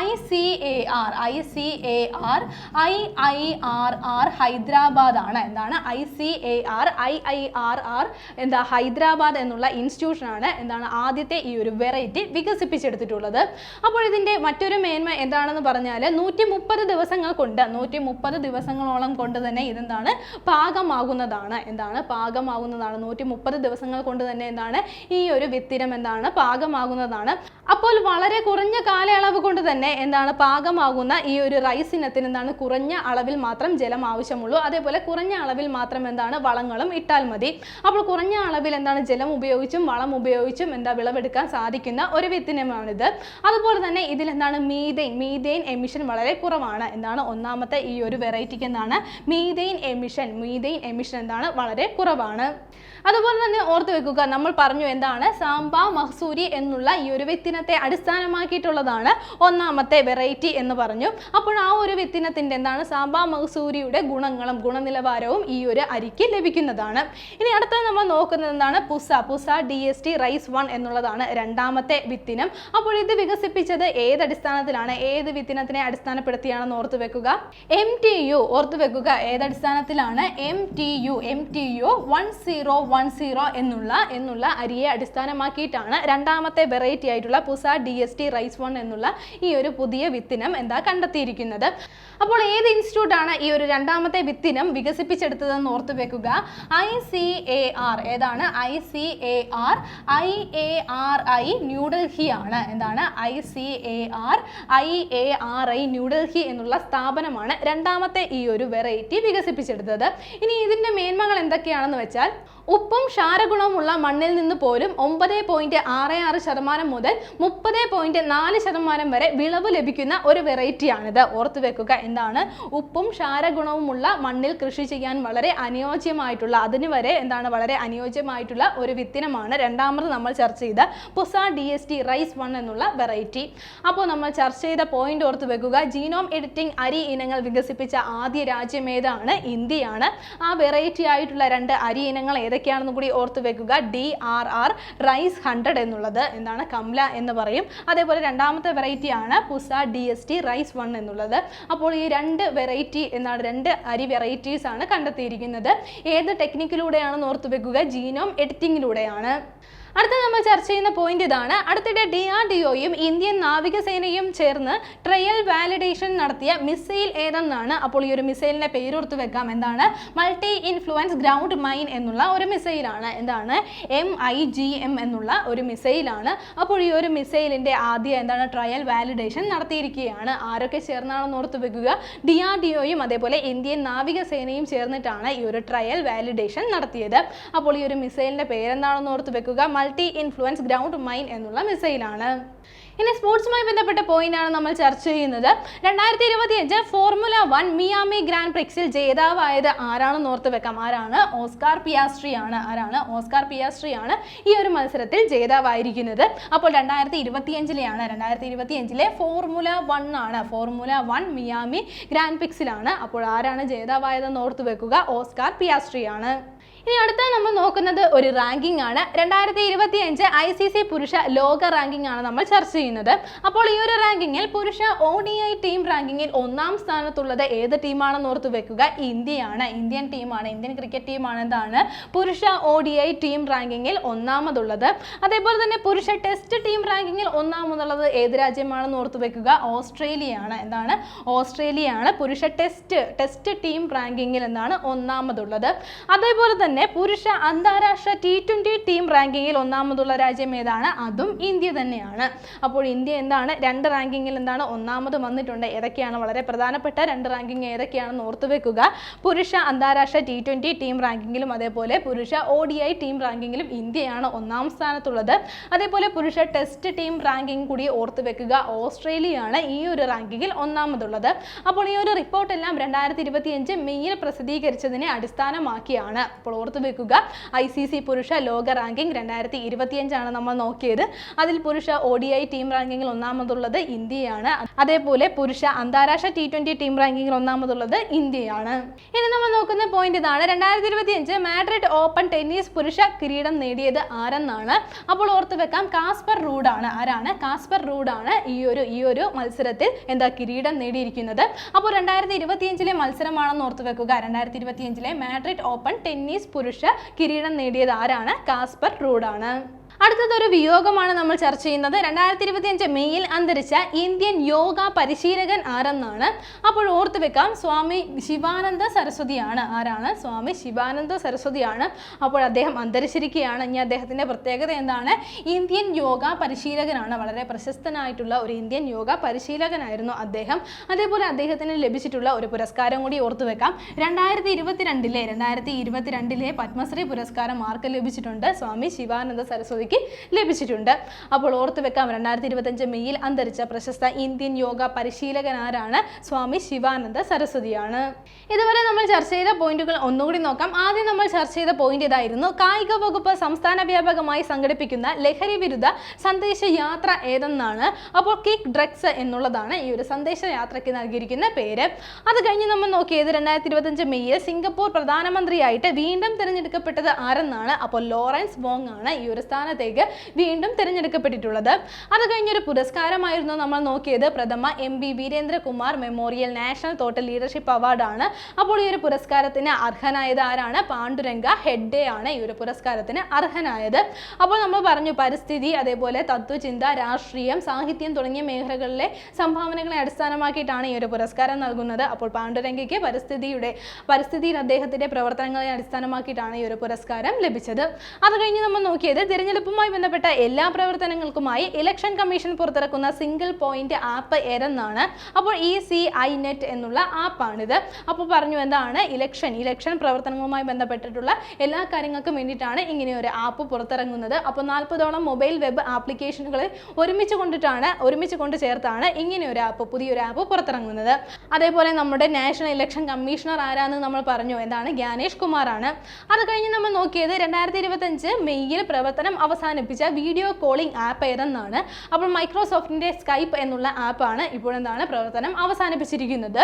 I C A R I C A R I I R R Hyderabad ആണ്. എന്താണ്? I C A R I I R R എന്താ? ഹൈദരാബാദ് എന്നുള്ള ഇൻസ്റ്റിറ്റ്യൂഷനാണ് എന്താണ് ആദ്യത്തെ ഈ ഒരു വെറൈറ്റി വികസിപ്പിച്ചെടുത്തിട്ടുള്ളത്. അപ്പോൾ ഇതിന്റെ മറ്റൊരു മേന്മ എന്താണെന്ന് പറഞ്ഞാൽ നൂറ്റി മുപ്പത് ദിവസങ്ങൾ കൊണ്ട് നൂറ്റി മുപ്പത് ദിവസങ്ങളോളം കൊണ്ട് തന്നെ ഇതെന്താണ് പാകമാകുന്നതാണ്. എന്താണ്? പാകമാകുന്നതാണ്. നൂറ്റി മുപ്പത് ദിവസങ്ങൾ കൊണ്ട് തന്നെ എന്താണ്? ഈ ഒരു വിത്തിരം എന്താണ്? പാകമാകുന്നതാണ്. അപ്പോൾ വളരെ കുറഞ്ഞ കാലയളവ് കൊണ്ട് തന്നെ എന്താണ്? പാകമാകുന്ന ഈ ഒരു റൈസ് ഇനത്തിന് എന്താണ്? കുറഞ്ഞ അളവിൽ മാത്രം ജലം ആവശ്യമുള്ളൂ. അതേപോലെ കുറഞ്ഞ അളവിൽ മാത്രം എന്താണ്? വളങ്ങളും ഇട്ടാൽ മതി. അപ്പോൾ കുറഞ്ഞ അളവിൽ എന്താണ്? ജലം ഉപയോഗിച്ചും വളം ഉപയോഗിച്ചും എന്താ വിളവെടുക്കാൻ സാധിക്കുന്ന ഒരു വിത്തിനമാണിത്. അതുപോലെ തന്നെ ഇതിൽ എന്താണ്? മീതെയിൻ മീതെയിൻ എമിഷൻ വളരെ കുറവാണ്. എന്താണ്? ഒന്നാമത്തെ ഈ ഒരു വെറൈറ്റിക്ക് എന്താണ് മീതെയിൻ എമിഷൻ മീതെയിൻ എമിഷൻ എന്താണ്? വളരെ കുറവാണ്. അതുപോലെ തന്നെ ഓർത്ത് വെക്കുക നമ്മൾ പറഞ്ഞു എന്താണ്? സാമ്പ മഹ്സൂരി എന്നുള്ള ഈ ഒരു വിത്തിനത്തെ അടിസ്ഥാനമാക്കിയിട്ടുള്ളതാണ് ഒന്നാമത്തെ വെറൈറ്റി എന്ന് പറഞ്ഞു. അപ്പോൾ ആ ഒരു വിത്തിനത്തിന്റെ എന്താണ്? സാമ്പ മഹ്സൂരിയുടെ ഗുണങ്ങളും ഗുണനിലവാരവും ഈ ഒരു അരിക്ക് ലഭിക്കുന്നതാണ്. ഇനി അടുത്ത നമ്മൾ നോക്കുന്നത് എന്താണ്? Pusa. Pusa D S T rice one എന്നുള്ളതാണ് രണ്ടാമത്തെ വിത്തിനം. അപ്പോൾ ഇത് വികസിപ്പിച്ചത് ഏത് അടിസ്ഥാനത്തിലാണ്? ഏത് വിത്തിനത്തിനെ അടിസ്ഥാനപ്പെടുത്തിയാണെന്ന് ഓർത്ത് വെക്കുക. എം ടി യു ഓർത്ത് വെക്കുക ഏതടിസ്ഥാനത്തിലാണ്? M T U M T U one zero one zero എന്നുള്ള എന്നുള്ള അരിയെ അടിസ്ഥാനമാക്കിയിട്ടാണ് രണ്ടാമത്തെ വെറൈറ്റി ആയിട്ടുള്ള Pusa D S T rice one എന്നുള്ള ഈ ഒരു പുതിയ വിത്തിനം എന്താ കണ്ടെത്തിയിരിക്കുന്നത്. അപ്പോൾ ഏത് ഇൻസ്റ്റിറ്റ്യൂട്ടാണ് ഈ ഒരു രണ്ടാമത്തെ വിത്തിനം വികസിപ്പിച്ചെടുത്തതെന്ന് ഓർത്ത് വെക്കുക. ഐ സി എ ആർ ഏതാണ്? I C A R I A R I New Delhi ആണ്. എന്താണ്? I C A R I A R I New Delhi എന്നുള്ള സ്ഥാപനമാണ് രണ്ടാമത്തെ ഈ ഒരു വെറൈറ്റി വികസിപ്പിച്ചെടുത്തത്. ഇനി ഇതിന്റെ മേന്മകൾ എന്തൊക്കെയാണെന്ന് വെച്ചാൽ ഉപ്പും ക്ഷാരഗുണവുമുള്ള മണ്ണിൽ നിന്ന് പോലും ഒമ്പത് പോയിന്റ് ആറ് ആറ് ശതമാനം മുതൽ മുപ്പത് പോയിന്റ് നാല് ശതമാനം വരെ വിളവ് ലഭിക്കുന്ന ഒരു വെറൈറ്റിയാണിത് ഓർത്തു വെക്കുക എന്താണ്? ഉപ്പും ക്ഷാരഗുണവുമുള്ള മണ്ണിൽ കൃഷി ചെയ്യാൻ വളരെ അനുയോജ്യമായിട്ടുള്ള അതിന് വരെ എന്താണ്? വളരെ അനുയോജ്യമായിട്ടുള്ള ഒരു വിത്തിനമാണ് രണ്ടാമത് നമ്മൾ ചർച്ച ചെയ്ത Pusa D S T rice one എന്നുള്ള വെറൈറ്റി അപ്പോൾ നമ്മൾ ചർച്ച ചെയ്ത പോയിന്റ് ഓർത്ത് വെക്കുക ജീനോം എഡിറ്റിംഗ് അരി ഇനങ്ങൾ വികസിപ്പിച്ച ആദ്യ രാജ്യം ഏതാണ്? ഇന്ത്യയാണ്. ആ വെറൈറ്റി ആയിട്ടുള്ള രണ്ട് അരി ഇനങ്ങൾ ഏതൊക്കെയാണെന്ന് കൂടി ഓർത്ത് വെക്കുക. D R R rice hundred എന്നുള്ളത് എന്താണ്? കംല എന്ന് പറയും. അതേപോലെ രണ്ടാമത്തെ വെറൈറ്റി ആണ് Pusa D S T rice one എന്നുള്ളത്. അപ്പോൾ ഈ രണ്ട് വെറൈറ്റി എന്നാണ് രണ്ട് അരി വെറൈറ്റീസ് ആണ് കണ്ടെത്തിയിരിക്കുന്നത്. ഏത് ടെക്നിക്കിലൂടെയാണെന്ന് ഓർത്ത് വെക്കുക? ജീനോം എഡിറ്റിങ്ങിലൂടെയാണ് അടുത്ത നമ്മൾ ചർച്ച ചെയ്യുന്ന പോയിന്റ് ഇതാണ്. അടുത്തിടെ ഡി ആർ ഡി ഒയും ഇന്ത്യൻ നാവികസേനയും ചേർന്ന് ട്രയൽ വാലിഡേഷൻ നടത്തിയ മിസൈൽ ഏതെന്നാണ്? അപ്പോൾ ഈ ഒരു മിസൈലിന്റെ പേരോർത്ത് വെക്കാം. എന്താണ്? മൾട്ടി ഇൻഫ്ലുവൻസ് ഗ്രൗണ്ട് മൈൻ എന്നുള്ള ഒരു മിസൈലാണ് എന്താണ്? എം ഐ ജി എം എന്നുള്ള ഒരു മിസൈലാണ് അപ്പോൾ ഈ ഒരു മിസൈലിന്റെ ആദ്യ എന്താണ്? ട്രയൽ വാലിഡേഷൻ നടത്തിയിരിക്കുകയാണ്. ആരൊക്കെ ചേർന്നാണെന്ന് ഓർത്ത് വെക്കുക. ഡി ആർ ഡി ഒയും അതേപോലെ ഇന്ത്യൻ നാവികസേനയും ചേർന്നിട്ടാണ് ഈ ഒരു ട്രയൽ വാലിഡേഷൻ നടത്തിയത്. അപ്പോൾ ഈ ഒരു മിസൈലിന്റെ പേരെന്താണെന്ന് ഓർത്ത് വെക്കുക. മൾട്ടി ഇൻഫ്ലുവൻസ് ഗ്രൗണ്ട് മൈൻ എന്നുള്ള മിസൈലാണ് ഇനി സ്പോർട്സുമായി ബന്ധപ്പെട്ട പോയിന്റ് ആണ് നമ്മൾ ചർച്ച ചെയ്യുന്നത്. രണ്ടായിരത്തി ഇരുപത്തി അഞ്ച് ഫോർമുല വൺ മിയാമി ഗ്രാൻഡ് പ്രിക്സിൽ ജേതാവായത് ആരാണെന്ന് ഓർത്ത് വെക്കാം. ആരാണ്? ഓസ്കാർ പിയാസ്ട്രി ആണ്. ആരാണ്? ഓസ്കാർ പിയാസ്ട്രി ആണ് ഈ ഒരു മത്സരത്തിൽ ജേതാവായിരിക്കുന്നത്. അപ്പോൾ രണ്ടായിരത്തി ഇരുപത്തി അഞ്ചിലെയാണ് രണ്ടായിരത്തി ഇരുപത്തി അഞ്ചിലെ ഫോർമുല വൺ ആണ് ഫോർമുല വൺ മിയാമി ഗ്രാൻഡ് പ്രിക്സിലാണ് അപ്പോൾ ആരാണ് ജേതാവായതെന്ന് ഓർത്ത് വെക്കുക? ഓസ്കാർ പിയാസ്ട്രി ആണ്. ഇനി അടുത്ത നമ്മൾ നോക്കുന്നത് ഒരു റാങ്കിംഗ് ആണ്. രണ്ടായിരത്തി ഇരുപത്തി അഞ്ച് ഐ സി സി പുരുഷ ലോക റാങ്കിംഗ് ആണ് നമ്മൾ ചർച്ച ചെയ്യുന്നത്. അപ്പോൾ ഈ ഒരു റാങ്കിങ്ങിൽ പുരുഷ ഒ ഡി ഐ ടീം റാങ്കിങ്ങിൽ ഒന്നാം സ്ഥാനത്തുള്ളത് ഏത് ടീമാണെന്ന് ഓർത്ത് വെക്കുക? ഇന്ത്യയാണ്. ഇന്ത്യൻ ടീമാണ് ഇന്ത്യൻ ക്രിക്കറ്റ് ടീമാണ് എന്താണ്? പുരുഷ ഒ ഡി ഐ ടീം റാങ്കിങ്ങിൽ ഒന്നാമതുള്ളത്. അതേപോലെ തന്നെ പുരുഷ ടെസ്റ്റ് ടീം റാങ്കിങ്ങിൽ ഒന്നാമതുള്ളത് ഏത് രാജ്യമാണെന്ന് ഓർത്ത് വെക്കുക? ഓസ്ട്രേലിയയാണ്. എന്താണ്? ഓസ്ട്രേലിയയാണ്. പുരുഷ ടെസ്റ്റ് ടെസ്റ്റ് ടീം റാങ്കിങ്ങിൽ എന്താണ്? ഒന്നാമതുള്ളത്. അതേപോലെ തന്നെ പുരുഷ അന്താരാഷ്ട്ര ടി ട്വന്റി ടീം റാങ്കിങ്ങിൽ ഒന്നാമതുള്ള രാജ്യം ഏതാണ്? അതും ഇന്ത്യ തന്നെയാണ്. അപ്പോൾ ഇന്ത്യ എന്താണ്? രണ്ട് റാങ്കിങ്ങിൽ എന്താണ്? ഒന്നാമത് വന്നിട്ടുണ്ട്. ഏതൊക്കെയാണ്? വളരെ പ്രധാനപ്പെട്ട രണ്ട് റാങ്കിങ് ഏതൊക്കെയാണെന്ന് ഓർത്തുവെക്കുക പുരുഷ അന്താരാഷ്ട്ര ടി ട്വന്റി ടീം റാങ്കിങ്ങിലും അതേപോലെ പുരുഷ ഒ ഡി ഐ ടീം റാങ്കിങ്ങിലും ഇന്ത്യയാണ് ഒന്നാം സ്ഥാനത്തുള്ളത്. അതേപോലെ പുരുഷ ടെസ്റ്റ് ടീം റാങ്കിങ് കൂടി ഓർത്തു വെക്കുക. ഓസ്ട്രേലിയയാണ് ഈ ഒരു റാങ്കിങ്ങിൽ ഒന്നാമതുള്ളത്. അപ്പോൾ ഈ ഒരു റിപ്പോർട്ടെല്ലാം രണ്ടായിരത്തി ഇരുപത്തിയഞ്ച് മെയ്യിൽ പ്രസിദ്ധീകരിച്ചതിനെ അടിസ്ഥാനമാക്കിയാണ്. അപ്പോൾ ഓർത്ത് വെക്കുക. ഐ സി സി പുരുഷ ലോക റാങ്കിംഗ് രണ്ടായിരത്തി ഇരുപത്തിയഞ്ചാണ് നമ്മൾ നോക്കിയത്. അതിൽ പുരുഷ ഒ ഡി ഐ ടീം റാങ്കിങ്ങിൽ ഒന്നാമതുള്ളത് ഇന്ത്യയാണ്. അതേപോലെ പുരുഷ അന്താരാഷ്ട്ര ടി ട്വന്റി ടീം റാങ്കിങ്ങിൽ ഒന്നാമതുള്ളത് ഇന്ത്യയാണ്. ഇനി നമ്മൾ നോക്കുന്ന പോയിന്റ് ഇതാണ്. രണ്ടായിരത്തി ഇരുപത്തിയഞ്ച് മാഡ്രിഡ് ഓപ്പൺ ടെന്നീസ് പുരുഷ കിരീടം നേടിയത് ആരെന്നാണ്? അപ്പോൾ ഓർത്ത് വെക്കാം കാസ്പർ റൂഡാണ്. ആരാണ്? കാസ്പർ റൂഡാണ് ഈ ഒരു ഈ ഒരു മത്സരത്തിൽ എന്താ കിരീടം നേടിയിരിക്കുന്നത്. അപ്പോൾ രണ്ടായിരത്തി ഇരുപത്തിയഞ്ചിലെ മത്സരമാണെന്ന് ഓർത്ത് വെക്കുക. രണ്ടായിരത്തി ഇരുപത്തിയഞ്ചിലെ മാഡ്രിഡ് ഓപ്പൺ ടെന്നീസ് പുരുഷ കിരീടം നേടിയത് ആരാണ്? കാസ്പർ റൂഡാണ്. അടുത്തത് ഒരു വിയോഗമാണ് നമ്മൾ ചർച്ച ചെയ്യുന്നത്. രണ്ടായിരത്തി ഇരുപത്തി അഞ്ച് മെയ്യിൽ അന്തരിച്ച ഇന്ത്യൻ യോഗ പരിശീലകൻ ആരെന്നാണ്? അപ്പോൾ ഓർത്തു വെക്കാം സ്വാമി ശിവാനന്ദ സരസ്വതിയാണ്. ആരാണ്? സ്വാമി ശിവാനന്ദ സരസ്വതിയാണ്. അപ്പോൾ അദ്ദേഹം അന്തരിച്ചിരിക്കുകയാണ്. ഇനി അദ്ദേഹത്തിന്റെ പ്രത്യേകത എന്താണ്? ഇന്ത്യൻ യോഗ പരിശീലകനാണ്. വളരെ പ്രശസ്തനായിട്ടുള്ള ഒരു ഇന്ത്യൻ യോഗ പരിശീലകനായിരുന്നു അദ്ദേഹം. അതേപോലെ അദ്ദേഹത്തിന് ലഭിച്ചിട്ടുള്ള ഒരു പുരസ്കാരം കൂടി ഓർത്തു വെക്കാം. രണ്ടായിരത്തി ഇരുപത്തിരണ്ടിലെ രണ്ടായിരത്തി ഇരുപത്തിരണ്ടിലെ പത്മശ്രീ പുരസ്കാരം ആർക്ക് ലഭിച്ചിട്ടുണ്ട്? സ്വാമി ശിവാനന്ദ സരസ്വതിക്ക് ലഭിച്ചിട്ടുണ്ട്. അപ്പോൾ ഓർത്തു വെക്കാം രണ്ടായിരത്തി ഇരുപത്തഞ്ച് മെയ്യിൽ അന്തരിച്ച പ്രശസ്ത ഇന്ത്യൻ യോഗ പരിശീലകൻ ആരാണ്? സ്വാമി ശിവാനന്ദ സരസ്വതിയാണ്. ഇതുവരെ നമ്മൾ ചർച്ച ചെയ്ത പോയിന്റുകൾ ഒന്നുകൂടി നോക്കാം. ആദ്യം നമ്മൾ ചർച്ച ചെയ്ത പോയിന്റ് ഇതായിരുന്നു. കായിക വകുപ്പ് സംസ്ഥാന വ്യാപകമായി സംഘടിപ്പിക്കുന്ന ലഹരി വിരുദ്ധ സന്ദേശ യാത്ര ഏതെന്നാണ്? അപ്പോൾ കിക്ക് ഡ്രഗ്സ് എന്നുള്ളതാണ് ഈ ഒരു സന്ദേശ യാത്രയ്ക്ക് നൽകിയിരിക്കുന്ന പേര്. അത് കഴിഞ്ഞ് നമ്മൾ നോക്കിയത് രണ്ടായിരത്തി ഇരുപത്തഞ്ച് മെയ്യിൽ സിംഗപ്പൂർ പ്രധാനമന്ത്രിയായിട്ട് വീണ്ടും തിരഞ്ഞെടുക്കപ്പെട്ടത് ആരെന്നാണ്? അപ്പോൾ ലോറൻസ് ബോങ് ആണ് ഈ ഒരു സ്ഥാനത്തേക്ക് വീണ്ടും തിരഞ്ഞെടുക്കപ്പെട്ടിട്ടുള്ളത്. അത് കഴിഞ്ഞൊരു പുരസ്കാരമായിരുന്നു നമ്മൾ നോക്കിയത്. പ്രഥമ M B Veerendra Kumar memorial national thought leadership അവാർഡാണ് അപ്പോൾ ഈ ഒരു പുരസ്കാരത്തിന് അർഹനായത് ആരാണ്? പാണ്ഡുരംഗ ഹെഡ്ഡെ ആണ് ഈ ഒരു പുരസ്കാരത്തിന് അർഹനായത്. അപ്പോൾ നമ്മൾ പറഞ്ഞു പരിസ്ഥിതി അതേപോലെ തത്വചിന്ത രാഷ്ട്രീയം സാഹിത്യം തുടങ്ങിയ മേഖലകളിലെ സംഭാവനകളെ അടിസ്ഥാനമാക്കിയിട്ടാണ് ഈ ഒരു പുരസ്കാരം നൽകുന്നത്. അപ്പോൾ പാണ്ഡുരംഗയ്ക്ക് പരിസ്ഥിതിയുടെ പരിസ്ഥിതിയിൽ അദ്ദേഹത്തിന്റെ പ്രവർത്തനങ്ങളെ അടിസ്ഥാനമാക്കിയിട്ടാണ് ഈ ഒരു പുരസ്കാരം ലഭിച്ചത്. അത് കഴിഞ്ഞ് നമ്മൾ നോക്കിയത് തിരഞ്ഞെടുപ്പുമായി ബന്ധപ്പെട്ട എല്ലാ പ്രവർത്തനങ്ങൾക്കുമായി ഇലക്ഷൻ കമ്മീഷൻ പുറത്തിറക്കുന്ന സിംഗിൾ പോയിന്റ് ആപ്പ് ഏതെന്നാണ്. അപ്പോൾ ഈ സി ഐ നെറ്റ് എന്നുള്ള ആപ്പാണിത്. അപ്പോൾ പറഞ്ഞു എന്താണ്? ഇലക്ഷൻ ഇലക്ഷൻ പ്രവർത്തനങ്ങളുമായി ബന്ധപ്പെട്ടിട്ടുള്ള എല്ലാ കാര്യങ്ങൾക്കും വേണ്ടിയിട്ടാണ് ഇങ്ങനെ ഒരു ആപ്പ് പുറത്തിറങ്ങുന്നത്. അപ്പോൾ നാൽപ്പതോളം മൊബൈൽ വെബ് ആപ്ലിക്കേഷനുകൾ ഒരുമിച്ച് കൊണ്ടിട്ടാണ് ഒരുമിച്ച് കൊണ്ട് ചേർത്താണ് ഇങ്ങനെ ഒരു ആപ്പ് പുതിയൊരു ആപ്പ് പുറത്തിറങ്ങുന്നത്. അതേപോലെ നമ്മുടെ നാഷണൽ ഇലക്ഷൻ കമ്മീഷണർ ആരാന്ന് നമ്മൾ പറഞ്ഞു. എന്താണ്? ജ്ഞാനേഷ് കുമാറാണ്. അത് കഴിഞ്ഞ് നമ്മൾ നോക്കിയത് രണ്ടായിരത്തി ഇരുപത്തഞ്ച് മെയ്യിൽ പ്രവർത്തനം അവസാനിപ്പിച്ച വീഡിയോ കോളിംഗ് ആപ്പ് ഏതെന്നാണ്? അപ്പോൾ മൈക്രോസോഫ്റ്റിന്റെ സ്കൈപ്പ് എന്നുള്ള ആപ്പാണ് ഇപ്പോഴെന്താണ് പ്രവർത്തനം അവസാനിപ്പിച്ചിരിക്കുന്നത്.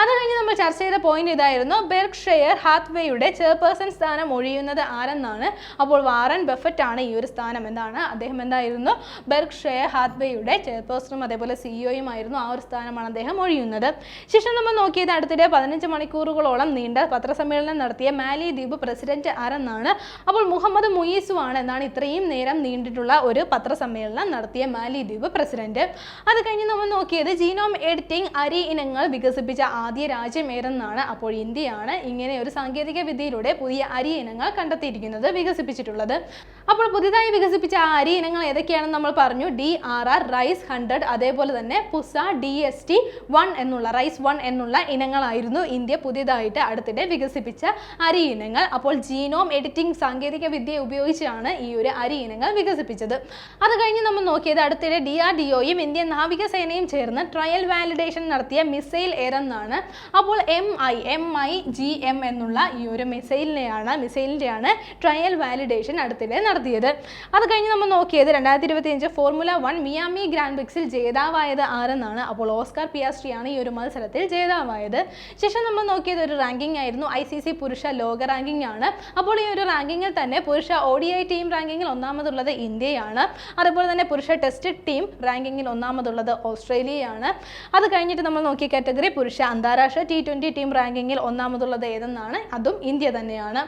അത് കഴിഞ്ഞ് നമ്മൾ ചർച്ച ചെയ്ത പോയിന്റ് ഇതായിരുന്നു. ബെർക്ക്ഷെയർ ഹാത്വേയുടെ ചെയർപേഴ്സൺ സ്ഥാനം ഒഴിയുന്നത് ആരെന്നാണ്? അപ്പോൾ വാറൻ ബഫറ്റ് ആണ് ഈ ഒരു സ്ഥാനം എന്താണ്? അദ്ദേഹം എന്തായിരുന്നു? ബെർക്ക്ഷെയർ ഹാത്വേയുടെ ചെയർപേഴ്സണും അതേപോലെ സിഇഒയും ആയിരുന്നു ആ ഒരു സ്ഥാനമാണ് അദ്ദേഹം ഒഴിയുന്നത്. ശേഷം നമ്മൾ നോക്കിയത് അടുത്തിടെ പതിനഞ്ച് മണിക്കൂറുകളോളം നീണ്ട പത്രസമ്മേളനം നടത്തിയ മാലി ദ്വീപ് പ്രസിഡന്റ് ആരെന്നാണ്? അപ്പോൾ മുഹമ്മദ് മുയീസു ആണ് എന്നാണ് ഇത്രയും നേരം നീണ്ടിട്ടുള്ള ഒരു പത്രസമ്മേളനം നടത്തിയ മാലിദ്വീപ് പ്രസിഡന്റ്. അത് കഴിഞ്ഞ് നമ്മൾ നോക്കിയത് ജീനോം എഡിറ്റിംഗ് അരി ഇനങ്ങൾ വികസിപ്പിച്ച ആദ്യ രാജ്യം ഏതെന്നാണ് അപ്പോൾ ഇന്ത്യയാണ് ഇങ്ങനെ ഒരു സാങ്കേതിക വിദ്യയിലൂടെ പുതിയ അരി ഇനങ്ങൾ കണ്ടെത്തിയിരിക്കുന്നത് വികസിപ്പിച്ചിട്ടുള്ളത്. അപ്പോൾ പുതിയതായി വികസിപ്പിച്ച അരി ഇനങ്ങൾ ഏതൊക്കെയാണെന്ന് നമ്മൾ പറഞ്ഞു. D R R rice hundred അതേപോലെ തന്നെ Pusa D S T one എന്നുള്ള റൈസ് വൺ എന്നുള്ള ഇനങ്ങളായിരുന്നു ഇന്ത്യ പുതിയതായിട്ട് അടുത്തിടെ വികസിപ്പിച്ച അരി ഇനങ്ങൾ. അപ്പോൾ ജീനോം എഡിറ്റിംഗ് സാങ്കേതിക വിദ്യ ഉപയോഗിച്ചാണ് ഈ ഒരു അരി ഇനങ്ങൾ വികസിപ്പിച്ചത്. അത് കഴിഞ്ഞ് നമ്മൾ നോക്കിയത് അടുത്തിടെ ഡി ആർ ഡി ഒയും ഇന്ത്യൻ നാവികസേനയും ചേർന്ന് ട്രയൽ വാലിഡേഷൻ നടത്തിയ മിസൈൽ എറെന്നാണ് അപ്പോൾ M I M I G M എന്നുള്ള ഈ ഒരു മിസൈലിനെയാണ് മിസൈലിന്റെയാണ് ട്രയൽ വാലിഡേഷൻ അടുത്തിടെ നടത്തിയത്. അത് കഴിഞ്ഞ് നമ്മൾ നോക്കിയത് രണ്ടായിരത്തി ഇരുപത്തി അഞ്ച് ഫോർമുല വൺ മിയാമി ഗ്രാൻഡ് പ്രിക്സിൽ ജേതാവായത് ആരെന്നാണ്? അപ്പോൾ ഓസ്കാർ പിയാസ്ട്രിയാണ് ഈ ഒരു മത്സരത്തിൽ ജേതാവായത്. ശേഷം നമ്മൾ നോക്കിയത് ഒരു റാങ്കിംഗ് ആയിരുന്നു. ഐ സി സി പുരുഷ ലോക റാങ്കിംഗ് ആണ്. അപ്പോൾ ഈ ഒരു റാങ്കിങ്ങിൽ തന്നെ പുരുഷ ഒ ഡി ഐ ടീം റാങ്കിങ്ങിൽ ഒന്നാമതുള്ളത് ഇന്ത്യയാണ്. അതുപോലെ തന്നെ പുരുഷ ടെസ്റ്റ് ടീം റാങ്കിങ്ങിൽ ഒന്നാമതുള്ളത് ഓസ്ട്രേലിയയാണ്. അത് കഴിഞ്ഞിട്ട് നമ്മൾ നോക്കിയ കാറ്റഗറി പുരുഷ അന്താരാഷ്ട്ര ടി ട്വന്റി ടീം റാങ്കിങ്ങിൽ ഒന്നാമതുള്ളത് ഏതെന്നാണ്? അതും ഇന്ത്യ തന്നെയാണ്.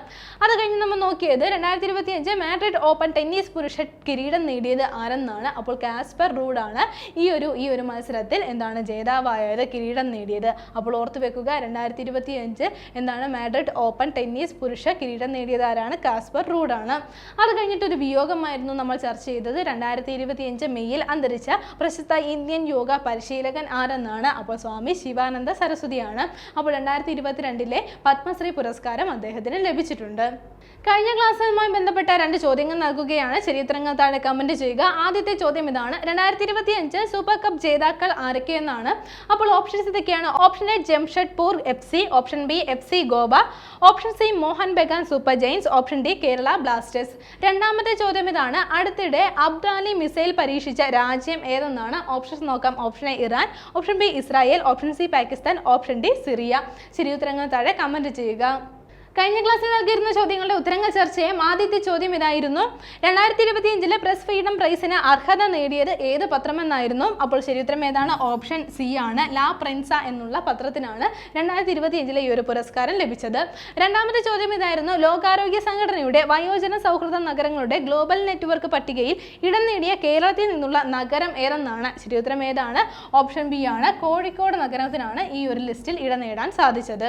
അത് കഴിഞ്ഞ് നമ്മൾ നോക്കിയത് രണ്ടായിരത്തി ഇരുപത്തി അഞ്ച് മാഡ്രിഡ് ഓപ്പൺ ടെന്നീസ് പുരുഷ കിരീടം നേടിയത് ആരെന്നാണ്? അപ്പോൾ കാസ്പർ റൂഡാണ് ഈ ഒരു ഈ ഒരു മത്സരത്തിൽ എന്താണ് ജേതാവായത് കിരീടം നേടിയത്. അപ്പോൾ ഓർത്തു വെക്കുക രണ്ടായിരത്തി ഇരുപത്തി അഞ്ച് എന്താണ് മാഡ്രിഡ് ഓപ്പൺ ടെന്നീസ് പുരുഷ കിരീടം നേടിയത് ആരാണ്? കാസ്പർ റൂഡാണ്. അത് കഴിഞ്ഞിട്ടൊരു വിയോഗമായിരുന്നു നമ്മൾ ചർച്ച ചെയ്തത്. രണ്ടായിരത്തി ഇരുപത്തി അഞ്ച് മെയ്യിൽ അന്തരിച്ച പ്രശസ്ത ഇന്ത്യൻ യോഗ പരിശീലകൻ ആരെന്നാണ്? അപ്പോൾ സ്വാമി ശിവാനന്ദ സരസ്വതിയാണ്. അപ്പോൾ രണ്ടായിരത്തി ഇരുപത്തിരണ്ടിലെ പത്മശ്രീ പുരസ്കാരം അദ്ദേഹത്തിന് ലഭിച്ചിട്ടുണ്ട്. കഴിഞ്ഞ ക്ലാസ്സുമായി ബന്ധപ്പെട്ട രണ്ട് ചോദ്യങ്ങൾ നൽകുകയാണ്. ചരിത്രങ്ങൾ താഴെ കമന്റ് ചെയ്യുക. ആദ്യത്തെ ചോദ്യം ഇതാണ്. രണ്ടായിരത്തി ഇരുപത്തി അഞ്ച് സൂപ്പർ കപ്പ് ജേതാക്കൾ ആരൊക്കെയെന്നാണ് അപ്പോൾ ഓപ്ഷൻസ് ഇതൊക്കെയാണ്. Option A Jamshedpur F C option B F C Goa option C Mohan Bagan super giants option D Kerala blasters രണ്ടാമത്തെ ചോദ്യം ഇതാണ്. അടുത്തിടെ അബ്ദാലി മിസൈൽ പരീക്ഷിച്ച രാജ്യം ഏതെന്നാണ്? ഓപ്ഷൻസ് നോക്കാം. Option A Iran option B Israel option C Pakistan option D Syria ശരി ഉത്തരങ്ങൾ താഴെ കമന്റ് ചെയ്യുക. കഴിഞ്ഞ ക്ലാസ്സിൽ നൽകിയിരുന്ന ചോദ്യങ്ങളുടെ ഉത്തരങ്ങൾ ചർച്ച ചെയ്യാം ആദ്യത്തെ ചോദ്യം ഇതായിരുന്നു. രണ്ടായിരത്തി ഇരുപത്തി അഞ്ചിലെ പ്രസ് ഫ്രീഡം പ്രൈസിന് അർഹത നേടിയത് ഏത് പത്രമെന്നായിരുന്നു? അപ്പോൾ ശരി ഉത്തരം ഏതാണ്? ഓപ്ഷൻ സി ആണ്. ലാ പ്രിൻസ എന്നുള്ള പത്രത്തിനാണ് രണ്ടായിരത്തി ഇരുപത്തി അഞ്ചിലെ ഈ ഒരു പുരസ്കാരം ലഭിച്ചത്. രണ്ടാമത്തെ ചോദ്യം ഇതായിരുന്നു. ലോകാരോഗ്യ സംഘടനയുടെ വയോജന സൗഹൃദ നഗരങ്ങളുടെ ഗ്ലോബൽ നെറ്റ്വർക്ക് പട്ടികയിൽ ഇടം നേടിയ കേരളത്തിൽ നിന്നുള്ള നഗരം ഏതെന്നാണ്? ശരി ഉത്തരം ഏതാണ്? ഓപ്ഷൻ ബി ആണ്. കോഴിക്കോട് നഗരത്തിനാണ് ഈ ഒരു ലിസ്റ്റിൽ ഇടം നേടാൻ സാധിച്ചത്.